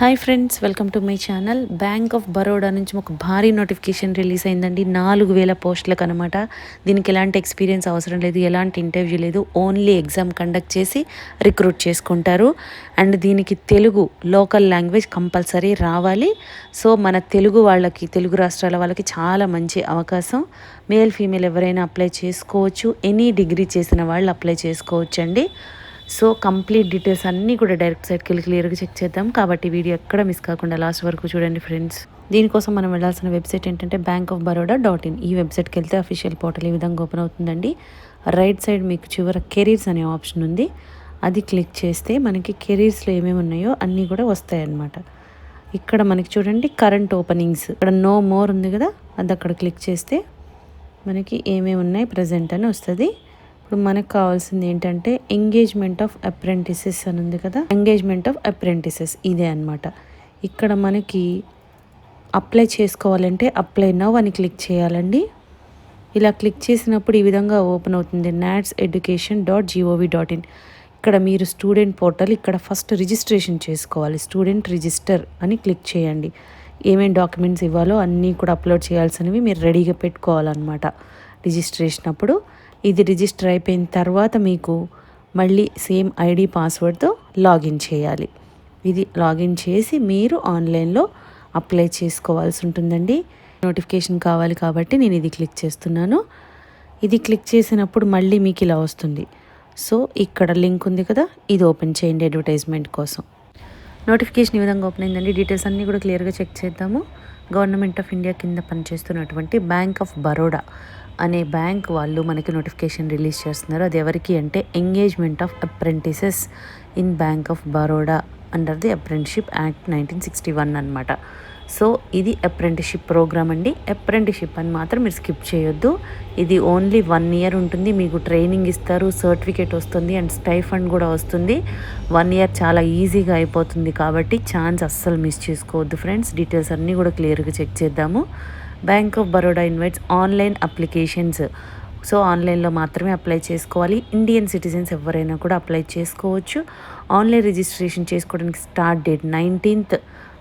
Hi friends welcome to my channel bank of Baroda నుంచి ఒక భారీ నోటిఫికేషన్ రిలీజ్ అయిందండి. నాలుగు వేల పోస్టులకు అనమాట దీనికి ఎలాంటి ఎక్స్పీరియన్స్ అవసరం లేదు ఎలాంటి ఇంటర్వ్యూ లేదు. ఓన్లీ ఎగ్జామ్ కండక్ట్ చేసి రిక్రూట్ చేసుకుంటారు. అండ్ దీనికి తెలుగు లోకల్ లాంగ్వేజ్ కంపల్సరీ రావాలి. సో మన తెలుగు వాళ్ళకి తెలుగు రాష్ట్రాల వాళ్ళకి చాలా మంచి అవకాశం. మేల్ ఫీమేల్ ఎవరైనా అప్లై చేసుకోవచ్చు. ఎనీ డిగ్రీ చేసిన వాళ్ళు అప్లై చేసుకోవచ్చు అండి సో కంప్లీట్ డీటెయిల్స్ అన్నీ కూడా డైరెక్ట్ సైట్కి వెళ్ళి క్లియర్గా చెక్ చేద్దాం. కాబట్టి వీడియో ఎక్కడ మిస్ కాకుండా లాస్ట్ వరకు చూడండి ఫ్రెండ్స్. దీనికోసం మనం వెళ్ళాల్సిన వెబ్సైట్ ఏంటంటే bank of Baroda dot in ఈ వెబ్సైట్కి వెళ్తే అఫీషియల్ పోర్టల్ ఈ విధంగా ఓపెన్ అవుతుందండి. రైట్ సైడ్ మీకు చివర కెరీర్స్ అనే ఆప్షన్ ఉంది. అది క్లిక్ చేస్తే మనకి కెరీర్స్లో ఏమేమి ఉన్నాయో అన్నీ కూడా వస్తాయన్నమాట. ఇక్కడ మనకి చూడండి కరెంట్ ఓపెనింగ్స్ ఇక్కడ నో మోర్ ఉంది కదా అది అక్కడ క్లిక్ చేస్తే మనకి ఏమేమి ఉన్నాయి ప్రజెంట్ అని వస్తుంది. ఇప్పుడు మనకు కావాల్సింది ఏంటంటే ఎంగేజ్మెంట్ ఆఫ్ అప్రెంటిసెస్ అని ఉంది కదా? ఎంగేజ్మెంట్ ఆఫ్ అప్రెంటిసెస్ ఇదే అనమాట ఇక్కడ మనకి అప్లై చేసుకోవాలంటే అప్లై నవ్ అని క్లిక్ చేయాలండి. ఇలా క్లిక్ చేసినప్పుడు ఈ విధంగా ఓపెన్ అవుతుంది. NATS education dot G O V dot in ఇక్కడ మీరు స్టూడెంట్ పోర్టల్ ఇక్కడ ఫస్ట్ రిజిస్ట్రేషన్ చేసుకోవాలి. స్టూడెంట్ రిజిస్టర్ అని క్లిక్ చేయండి. ఏమేమి డాక్యుమెంట్స్ ఇవ్వాలో అన్నీ కూడా అప్లోడ్ చేయాల్సినవి మీరు రెడీగా పెట్టుకోవాలన్నమాట. రిజిస్ట్రేషన్ అప్పుడు ఇది రిజిస్టర్ అయిపోయిన తర్వాత మీకు మళ్ళీ సేమ్ ఐడి పాస్వర్డ్తో లాగిన్ చేయాలి. ఇది లాగిన్ చేసి మీరు ఆన్లైన్లో అప్లై చేసుకోవాల్సి ఉంటుందండి. నోటిఫికేషన్ కావాలి కాబట్టి నేను ఇది క్లిక్ చేస్తున్నాను. ఇది క్లిక్ చేసినప్పుడు మళ్ళీ మీకు ఇలా వస్తుంది. సో ఇక్కడ లింక్ ఉంది కదా ఇది ఓపెన్ చేయండి అడ్వర్టైజ్మెంట్ కోసం. నోటిఫికేషన్ ఈ విధంగా ఓపెన్ అయిందండి. డీటెయిల్స్ అన్నీ కూడా క్లియర్గా చెక్ చేద్దాము. గవర్నమెంట్ ఆఫ్ ఇండియా కింద పనిచేస్తున్నటువంటి బ్యాంక్ ఆఫ్ బరోడా అనే బ్యాంక్ వాళ్ళు మనకి నోటిఫికేషన్ రిలీజ్ చేస్తున్నారు. అది ఎవరికి అంటే engagement of apprentices in bank of Baroda under the apprenticeship act nineteen sixty one అనమాట సో ఇది అప్రెంటిషిప్ ప్రోగ్రామ్ అండి. అప్రెంటిషిప్ అని మాత్రం మీరు స్కిప్ చేయొద్దు. ఇది ఓన్లీ వన్ ఇయర్ ఉంటుంది. మీకు ట్రైనింగ్ ఇస్తారు సర్టిఫికేట్ వస్తుంది అండ్ స్టైఫండ్ కూడా వస్తుంది. వన్ ఇయర్ చాలా ఈజీగా అయిపోతుంది కాబట్టి ఛాన్స్ అస్సలు మిస్ చేసుకోవద్దు ఫ్రెండ్స్ డీటెయిల్స్ అన్నీ కూడా క్లియర్గా చెక్ చేద్దాము. Bank of Baroda invites online applications so ఆన్లైన్లో మాత్రమే అప్లై చేసుకోవాలి. ఇండియన్ సిటిజన్స్ ఎవరైనా కూడా అప్లై చేసుకోవచ్చు. ఆన్లైన్ రిజిస్ట్రేషన్ చేసుకోవడానికి స్టార్ట్ డేట్ నైన్టీన్త్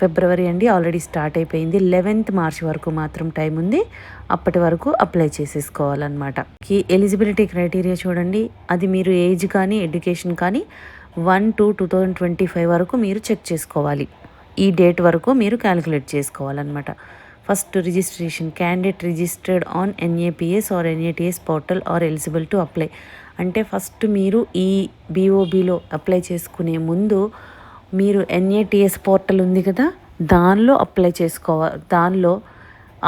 ఫిబ్రవరి అండి ఆల్రెడీ స్టార్ట్ అయిపోయింది. లెవెన్త్ మార్చ్ వరకు మాత్రం టైం ఉంది. అప్పటి వరకు అప్లై చేసేసుకోవాలన్నమాట. ఈ ఎలిజిబిలిటీ క్రైటీరియా చూడండి. అది మీరు ఏజ్ కానీ ఎడ్యుకేషన్ కానీ one to two thousand twenty five వరకు మీరు చెక్ చేసుకోవాలి. ఈ డేట్ వరకు మీరు క్యాలిక్యులేట్ చేసుకోవాలన్నమాట. First registration candidate registered on N A P S or N A T S portal are eligible to apply అంటే ఫస్ట్ మీరు ఈ బీఓబీలో అప్లై చేసుకునే ముందు మీరు ఎన్ఏటిఎస్ పోర్టల్ ఉంది కదా దానిలో అప్లై చేసుకోవాలి దానిలో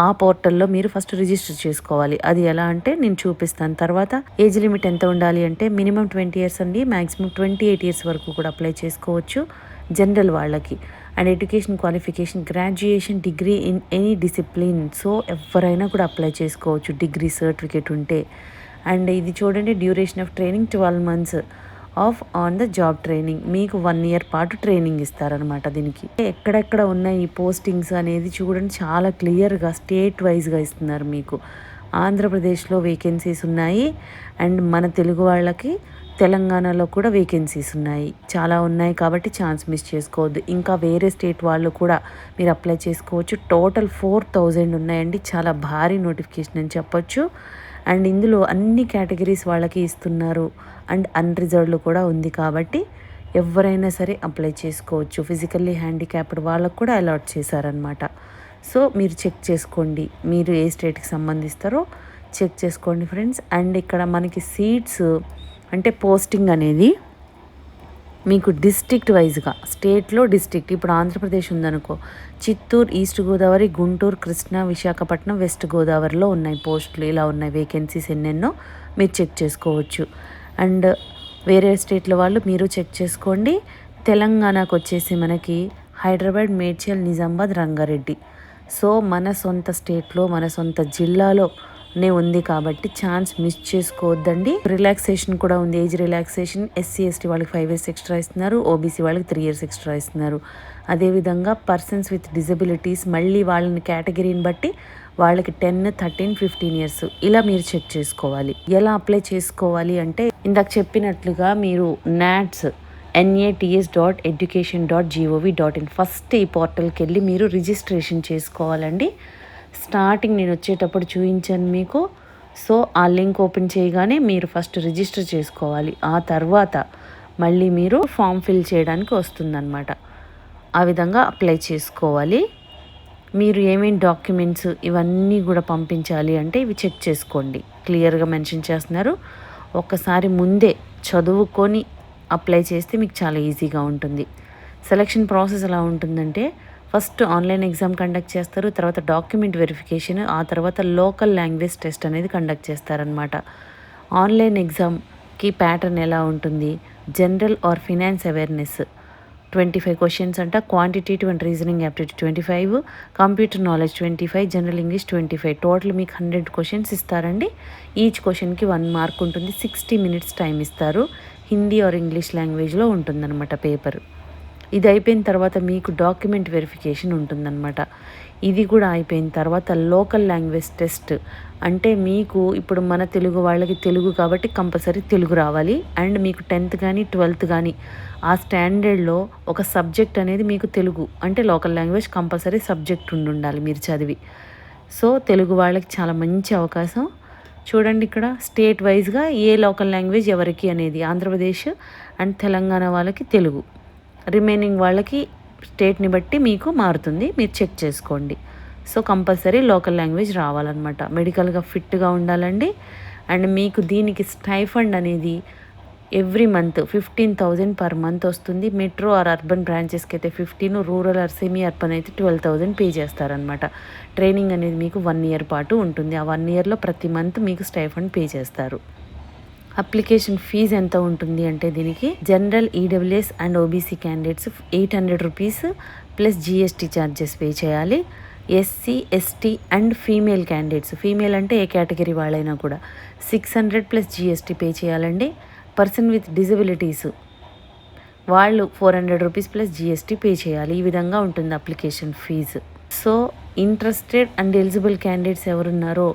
ఆ పోర్టల్లో మీరు ఫస్ట్ రిజిస్టర్ చేసుకోవాలి. అది ఎలా అంటే నేను చూపిస్తాను. తర్వాత ఏజ్ లిమిట్ ఎంత ఉండాలి అంటే మినిమం ట్వంటీ ఇయర్స్ అండి మ్యాక్సిమం ట్వంటీ ఎయిట్ ఇయర్స్ వరకు కూడా అప్లై చేసుకోవచ్చు జనరల్ వాళ్ళకి. And education qualification graduation degree in any discipline so ఎవరైనా కూడా అప్లై చేసుకోవచ్చు డిగ్రీ సర్టిఫికేట్ ఉంటే. అండ్ ఇది చూడండి duration of training twelve months of on the job training. మీకు వన్ ఇయర్ పాటు ట్రైనింగ్ ఇస్తారనమాట దీనికి. ఎక్కడెక్కడ ఉన్నాయి ఈ పోస్టింగ్స్ అనేది చూడండి చాలా క్లియర్గా స్టేట్ వైజ్గా ఇస్తున్నారు మీకు. ఆంధ్రప్రదేశ్లో వేకెన్సీస్ ఉన్నాయి అండ్ మన తెలుగు వాళ్ళకి తెలంగాణలో కూడా వేకెన్సీస్ ఉన్నాయి. చాలా ఉన్నాయి కాబట్టి ఛాన్స్ మిస్ చేసుకోవద్దు. ఇంకా వేరే స్టేట్ వాళ్ళు కూడా మీరు అప్లై చేసుకోవచ్చు. టోటల్ ఫోర్ థౌజండ్ ఉన్నాయండి. చాలా భారీ నోటిఫికేషన్ అని చెప్పొచ్చు. అండ్ ఇందులో అన్ని కేటగిరీస్ వాళ్ళకి ఇస్తున్నారు. అండ్ అన్రిజర్వ్డ్ కూడా ఉంది కాబట్టి ఎవరైనా సరే అప్లై చేసుకోవచ్చు. ఫిజికల్లీ హ్యాండిక్యాప్డ్ వాళ్ళకు కూడా అలాట్ చేశారనమాట సో మీరు చెక్ చేసుకోండి. మీరు ఏ స్టేట్కి సంబంధిస్తారో చెక్ చేసుకోండి ఫ్రెండ్స్ అండ్ ఇక్కడ మనకి సీట్స్ అంటే పోస్టింగ్ అనేది మీకు డిస్ట్రిక్ట్ వైజ్గా స్టేట్లో డిస్ట్రిక్ట్ ఇప్పుడు ఆంధ్రప్రదేశ్ ఉందనుకో చిత్తూరు ఈస్ట్ గోదావరి గుంటూరు కృష్ణా విశాఖపట్నం వెస్ట్ గోదావరిలో ఉన్నాయి పోస్టులు. ఇలా ఉన్నాయి వేకెన్సీస్ ఎన్నెన్నో మీరు చెక్ చేసుకోవచ్చు. అండ్ వేరే స్టేట్ల వాళ్ళు మీరు చెక్ చేసుకోండి. తెలంగాణకు వచ్చేసి మనకి హైదరాబాద్ మేడ్చల్ నిజామాబాద్ రంగారెడ్డి. సో మన సొంత స్టేట్లో మన సొంత జిల్లాలో నే ఉంది కాబట్టి ఛాన్స్ మిస్ చేసుకోవద్దండి. రిలాక్సేషన్ కూడా ఉంది. ఏజ్ రిలాక్సేషన్ ఎస్సీ ఎస్టీ వాళ్ళకి ఫైవ్ ఇయర్స్ ఎక్స్ట్రా ఇస్తున్నారు. ఓబీసీ వాళ్ళకి త్రీ ఇయర్స్ ఎక్స్ట్రా ఇస్తున్నారు. అదేవిధంగా పర్సన్స్ విత్ డిజబిలిటీస్ మళ్ళీ వాళ్ళని కేటగిరీని బట్టి వాళ్ళకి టెన్ థర్టీన్ ఫిఫ్టీన్ ఇయర్స్ ఇలా మీరు చెక్ చేసుకోవాలి. ఎలా అప్లై చేసుకోవాలి అంటే ఇందాక చెప్పినట్లుగా మీరు NATS N A T S dot education dot G O V dot in first ఈ పోర్టల్కి వెళ్ళి మీరు రిజిస్ట్రేషన్ చేసుకోవాలండి. స్టార్టింగ్ నేను వచ్చేటప్పుడు చూపించాను మీకు. సో ఆ లింక్ ఓపెన్ చేయగానే మీరు ఫస్ట్ రిజిస్టర్ చేసుకోవాలి. ఆ తర్వాత మళ్ళీ మీరు ఫామ్ ఫిల్ చేయడానికి వస్తుందన్నమాట. ఆ విధంగా అప్లై చేసుకోవాలి. మీరు ఏమేమి డాక్యుమెంట్స్ ఇవన్నీ కూడా పంపించాలి అంటే ఇవి చెక్ చేసుకోండి. క్లియర్గా మెన్షన్ చేస్తున్నారు. ఒక్కసారి ముందే చదువుకొని అప్లై చేస్తే మీకు చాలా ఈజీగా ఉంటుంది. సెలక్షన్ ప్రాసెస్ ఎలా ఉంటుందంటే ఫస్ట్ ఆన్లైన్ ఎగ్జామ్ కండక్ట్ చేస్తారు తర్వాత డాక్యుమెంట్ వెరిఫికేషన్ ఆ తర్వాత లోకల్ లాంగ్వేజ్ టెస్ట్ అనేది కండక్ట్ చేస్తారనమాట ఆన్లైన్ ఎగ్జామ్కి ప్యాటర్న్ ఎలా ఉంటుంది? General or finance awareness? Twenty five questions అంట quantitative and reasoning aptitude twenty five computer knowledge twenty five general English twenty five. Total మీకు హండ్రెడ్ క్వశ్చన్స్ ఇస్తారండి. ఈచ్ క్వశ్చన్కి one mark ఉంటుంది సిక్స్టీ మినిట్స్ టైం ఇస్తారు. Hindi are English లాంగ్వేజ్లో ఉంటుందన్నమాట paper. ఇది అయిపోయిన తర్వాత మీకు డాక్యుమెంట్ వెరిఫికేషన్ ఉంటుందన్నమాట. ఇది కూడా అయిపోయిన తర్వాత లోకల్ లాంగ్వేజ్ టెస్ట్. అంటే మీకు ఇప్పుడు మన తెలుగు వాళ్ళకి తెలుగు కాబట్టి కంపల్సరీ తెలుగు రావాలి. అండ్ మీకు టెన్త్ కానీ ట్వెల్త్ కానీ ఆ స్టాండర్డ్లో ఒక సబ్జెక్ట్ అనేది మీకు తెలుగు. అంటే లోకల్ లాంగ్వేజ్ కంపల్సరీ సబ్జెక్ట్ ఉండి ఉండాలి మీరు చదివి. సో తెలుగు వాళ్ళకి చాలా మంచి అవకాశం. చూడండి ఇక్కడ స్టేట్ వైజ్గా ఏ లోకల్ లాంగ్వేజ్ ఎవరికి అనేది ఆంధ్రప్రదేశ్ అండ్ తెలంగాణ వాళ్ళకి తెలుగు. రిమైనింగ్ వాళ్ళకి స్టేట్ని బట్టి మీకు మారుతుంది. మీరు చెక్ చేసుకోండి. సో కంపల్సరీ లోకల్ లాంగ్వేజ్ రావాలన్నమాట. మెడికల్గా ఫిట్గా ఉండాలండి. అండ్ మీకు దీనికి స్టైఫండ్ అనేది every month fifteen thousand per month వస్తుంది. మెట్రో ఆర్ అర్బన్ బ్రాంచెస్కి అయితే fifteen rural or semi urban అయితే ట్వెల్వ్ థౌజండ్ పే చేస్తారనమాట ట్రైనింగ్ అనేది మీకు వన్ ఇయర్ పాటు ఉంటుంది. ఆ వన్ ఇయర్లో ప్రతి మంత్ మీకు స్టైఫండ్ పే చేస్తారు. అప్లికేషన్ ఫీజు ఎంత ఉంటుంది అంటే దీనికి general EWS and OBC candidates eight hundred rupees plus GST charges pay చేయాలి. SC ST and female candidates. Female అంటే ఏ కేటగిరీ వాళ్ళైనా కూడా six hundred plus GST pay చేయాలండి. Person with disabilities. వాళ్ళు four hundred rupees plus GST pay చేయాలి. ఈ విధంగా ఉంటుంది application fee. So interested and eligible candidates ఎవరున్నారో